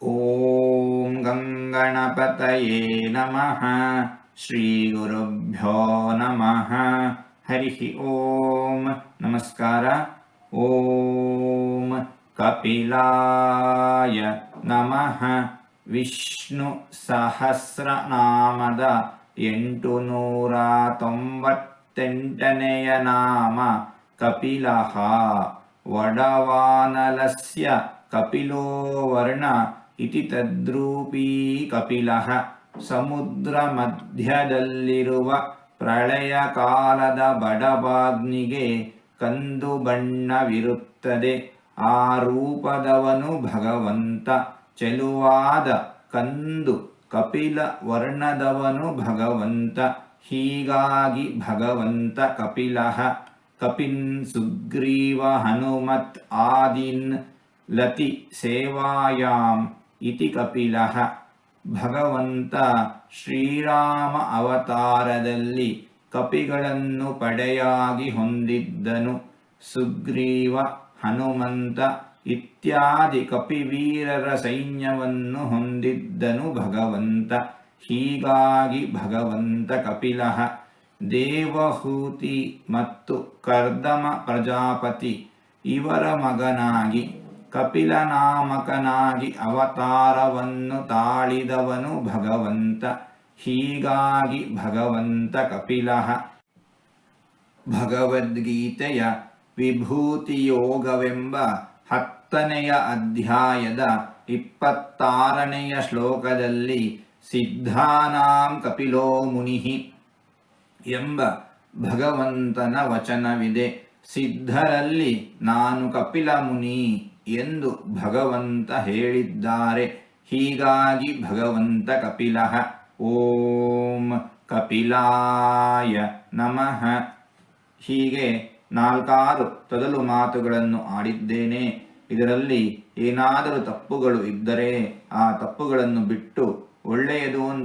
ॐ गङ्गणपतये नमः श्रीगुरुभ्यो नमः हरिः ॐ नमस्कार ॐ कपिलाय नमः ವಿಷ್ಣು ಎಂಟು ನೂರ ತೊಂಬತ್ತೆಂಟನೆಯ ನಾಮ ಕಪಿಲಃ ವಡವಾನಲಸ್ಯ ಕಪಿಲೋ ವರ್ಣ ಇತಿ ತದ್ರೂಪೀ ಕಪಿಲಃ. ಸಮುದ್ರ ಮಧ್ಯದಲ್ಲಿರುವ ಪ್ರಳಯ ಕಾಲದ ಬಡಬಾಗ್ನಿಗೆ ಕಂದು ಬಣ್ಣವಿರುತ್ತದೆ. ಆ ರೂಪದವನು ಭಗವಂತ. ಚೆಲುವಾದ ಕಂದು ಕಪಿಲ ವರ್ಣದವನು ಭಗವಂತ. ಹೀಗಾಗಿ ಭಗವಂತ ಕಪಿಲಃ. ಕಪಿನ್, ಸುಗ್ರೀವ, ಹನುಮತ್, ಆದಿನ್, ಲತಿ, ಸೇವಾಯಾಮ್ ಇತಿ ಕಪಿಲಃ ಭಗವಂತ ಶ್ರೀರಾಮ ಅವತಾರದಲ್ಲಿ ಕಪಿಗಳನ್ನು ಪಡೆಯಾಗಿ ಹೊಂದಿದ್ದನು. ಸುಗ್ರೀವ, ಹನುಮಂತ ಇತ್ಯಾದಿ ಕಪಿವೀರರ ಸೈನ್ಯವನ್ನು ಹೊಂದಿದ್ದನು ಭಗವಂತ. ಹೀಗಾಗಿ ಭಗವಂತ ಕಪಿಲಃ ದೇವಹೂತಿ ಮತ್ತು ಕರ್ದಮ ಪ್ರಜಾಪತಿ ಇವರ ಮಗನಾಗಿ ಕಪಿಲನಾಮಕನಾಗಿ ಅವತಾರವನ್ನು ತಾಳಿದವನು ಭಗವಂತ. ಹೀಗಾಗಿ ಭಗವಂತ ಕಪಿಲಃ. ಭಗವದ್ಗೀತೆಯ ವಿಭೂತಿಯೋಗವೆಂಬ ಹತ್ತನೆಯ ಅಧ್ಯಾಯದ ಇಪ್ಪತ್ತಾರನೆಯ ಶ್ಲೋಕದಲ್ಲಿ ಸಿದ್ಧಾನಾಂ ಕಪಿಲೋ ಮುನಿಹಿ ಎಂಬ ಭಗವಂತನ ವಚನವಿದೆ. ಸಿದ್ಧರಲ್ಲಿ ನಾನು ಕಪಿಲ ಮುನಿ. ಎಂದು ಭಗವಂತ ಹೇಳಿದ್ದಾರೆ. ಹೀಗಾಗಿ ಭಗವಂತ ಕಪಿಲಃ. ಓಂ ಕಪಿಲಾಯ ನಮಃ. ಹೀಗೆ ನಾಲ್ಕಾರು ತೊದಲು ಮಾತುಗಳನ್ನು ಆಡಿದ್ದೇನೆ. ಇದರಲ್ಲಿ ಏನಾದರೂ ತಪ್ಪುಗಳು ಇದ್ದರೆ ಆ ತಪ್ಪುಗಳನ್ನು ಬಿಟ್ಟು ಒಳ್ಳೆಯದು